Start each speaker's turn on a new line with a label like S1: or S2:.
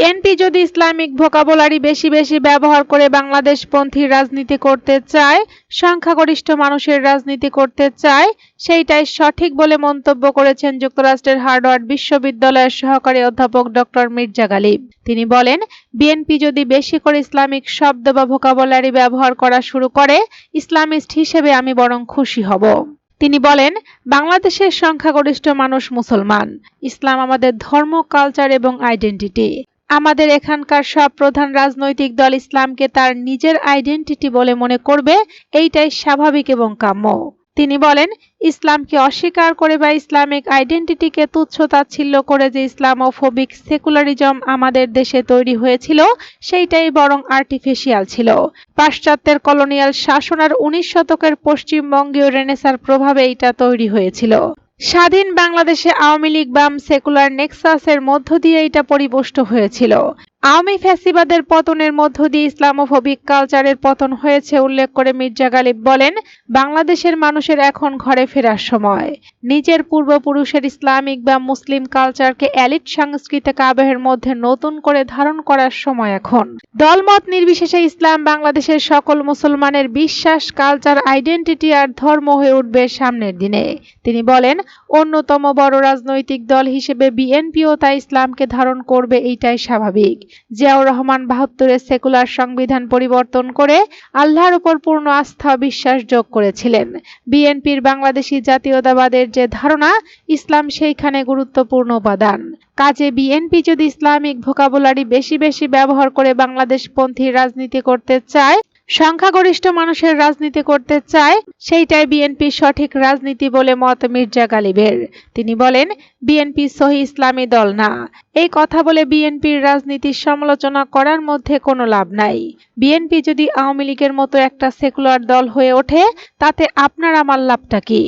S1: BNP যদি Islamic vocabulary বেশি বেশি ব্যবহার করে বাংলাদেশপন্থী রাজনীতি করতে চায়, সংখ্যাগরিষ্ঠ মানুষের রাজনীতি করতে চায়, সেইটাই সঠিক বলে মন্তব্য করেছেন যুক্তরাষ্ট্রের হার্ডওয়ার্ড বিশ্ববিদ্যালয়ের সহকারী অধ্যাপক ডক্টর মির্জা গালিব। তিনি বলেন, বিএনপি যদি বেশি করে ইসলামিক শব্দ বা ভোকাবুলারি ব্যবহার করা শুরু করে, ইসলামিস্ট হিসেবে আমি বরং খুশি হব। তিনি বলেন, বাংলাদেশের সংখ্যাগরিষ্ঠ মানুষ মুসলমান। ইসলাম আমাদের ধর্ম, কালচার এবং আইডেন্টিটি। আমাদের এখানকার সব প্রধান রাজনৈতিক দল ইসলামকে তার নিজের আইডেন্টিটি বলে মনে করবে, এইটাই স্বাভাবিক এবং কাম্য। তিনি বলেন, ইসলামকে অস্বীকার করে বা ইসলামিক আইডেন্টিটিকে তুচ্ছ তাচ্ছিল্য করে যে ইসলামোফোবিক সেকুলারিজম আমাদের দেশে তৈরি হয়েছিল, সেইটাই বরং আর্টিফিশিয়াল ছিল। পাশ্চাত্যের কলোনিয়াল শাসন আর উনিশ শতকের পশ্চিমবঙ্গীয় রেনেসার প্রভাবে এইটা তৈরি হয়েছিল। স্বাধীন বাংলাদেশে আওয়ামী লীগ বাম সেকুলার নেক্সাসের মধ্য দিয়ে এটা পরিপুষ্ট হয়েছিল। আওয়ামী ফ্যাসিবাদের পতনের মধ্য দিয়ে ইসলামোফোবিক কালচারের পতন হয়েছে, উল্লেখ করে মির্জা গালিব বলেন, বাংলাদেশের মানুষের এখন ঘরে ফেরার সময়। নিজের পূর্বপুরুষের ইসলামিক বা মুসলিম কালচারকে অ্যালিট সাংস্কৃতিক আবহের মধ্যে নতুন করে ধারণ করার সময় এখন। দলমত নির্বিশেষে ইসলাম বাংলাদেশের সকল মুসলমানের বিশ্বাস, কালচার, আইডেন্টিটি আর ধর্ম হয়ে উঠবে সামনের দিনে। তিনি বলেন, অন্যতম বড় রাজনৈতিক দল হিসেবে বিএনপিও তাই ইসলামকে ধারণ করবে, এইটাই স্বাভাবিক। জিয়াউর রহমান বাহাত্তরের সেকুলার সংবিধান পরিবর্তন করে আল্লাহর উপর পূর্ণ আস্থা বিশ্বাস যোগ করেছিলেন। বিএনপির বাংলাদেশি জাতীয়তাবাদের যে ধারণা, ইসলাম সেইখানে গুরুত্বপূর্ণ উপাদান। কাজে বিএনপি যদি ইসলামিক ভোকাবুলারি বেশি বেশি ব্যবহার করে বাংলাদেশপন্থী রাজনীতি করতে চায় সংখ্যাগরিষ্ঠ মানুষের রাজনীতি করতে চায়, সেইটাই বিএনপির সঠিক রাজনীতি বলে মত মির্জা গালিবের। তিনি বলেন, বিএনপি সহি ইসলামী দল না। এই কথা বলে বিএনপির রাজনীতির সমালোচনা করার মধ্যে কোনো লাভ নাই। বিএনপি যদি আওয়ামী লীগের মতো একটা সেকুলার দল হয়ে ওঠে, তাতে আপনার আমার লাভটা কি?